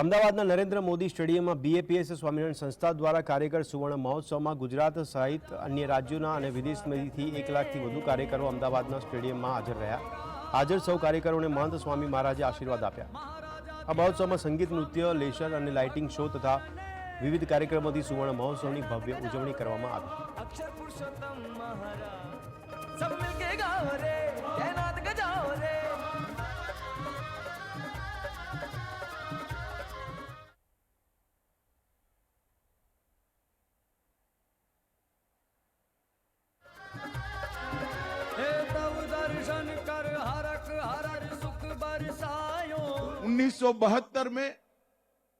અમદાવાદના નરેન્દ્ર મોદી સ્ટેડિયમમાં બીએપીએસ સ્વામિનારાયણ સંસ્થા દ્વારા કાર્યકર સુવર્ણ મહોત્સવમાં ગુજરાત સહિત અન્ય રાજ્યોના અને વિદેશમાંથી એક લાખથી વધુ કાર્યકરો અમદાવાદના સ્ટેડિયમમાં હાજર રહ્યા. હાજર સૌ કાર્યકરોને મહંત સ્વામી મહારાજે આશીર્વાદ આપ્યા. આ મહોત્સવમાં સંગીત, નૃત્ય, લેસર અને લાઇટિંગ શો તથા વિવિધ કાર્યક્રમોથી સુવર્ણ મહોત્સવની ભવ્ય ઉજવણી કરવામાં આવી. 1972 में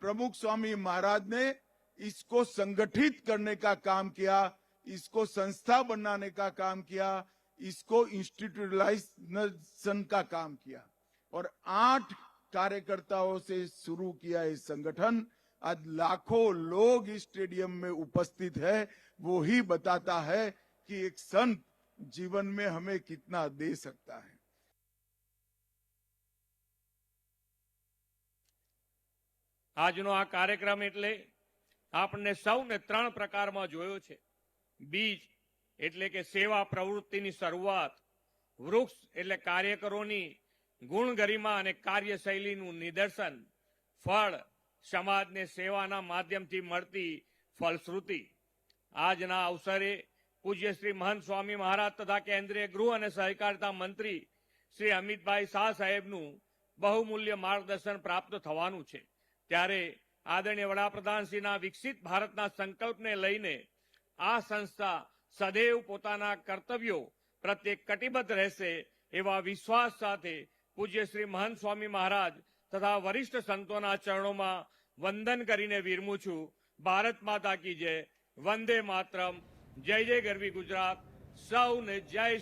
प्रमुख स्वामी महाराज ने इसको संगठित करने का काम किया, इसको संस्था बनाने का काम किया, इसको इंस्टीट्यूटलाइजेशन का काम किया। और आठ कार्यकर्ताओं से शुरू किया ये संगठन। आज लाखों लोग इस स्टेडियम में उपस्थित है। वो ही बताता है कि एक संत जीवन में हमें कितना दे सकता है। આજનો આ કાર્યક્રમ એટલે આપણને સૌને ત્રણ પ્રકારમાં જોયો છે. બીજ એટલે કે સેવા પ્રવૃત્તિની શરૂઆત, વૃક્ષ એટલે કાર્યકરોની ગુણ ગરિમા અને કાર્યશૈલીનું નિદર્શન, ફળ સમાજને સેવાના માધ્યમથી મળતી ફલશ્રુતિ. આજના અવસરે પૂજ્ય શ્રી મહંત સ્વામી મહારાજ તથા કેન્દ્રીય ગૃહ અને સહકારિતા મંત્રી શ્રી અમિતભાઈ શાહ સાહેબનું બહુમૂલ્ય માર્ગદર્શન પ્રાપ્ત થવાનું છે. ત્યારે આદરણીય વડાપ્રધાનશ્રીના વિકસિત ભારતના સંકલ્પને લઈને આ સંસ્થા સદૈવ પોતાના કર્તવ્યો પ્રત્યે કટિબદ્ધ રહેશે એવા વિશ્વાસ સાથે પૂજ્ય શ્રી મહંત સ્વામી મહારાજ તથા વરિષ્ઠ સંતોના ચરણોમાં વંદન કરીને વિરમું છું. ભારત માતા કી જય. વંદે માતરમ. જય જય ગરવી ગુજરાત. સૌને જય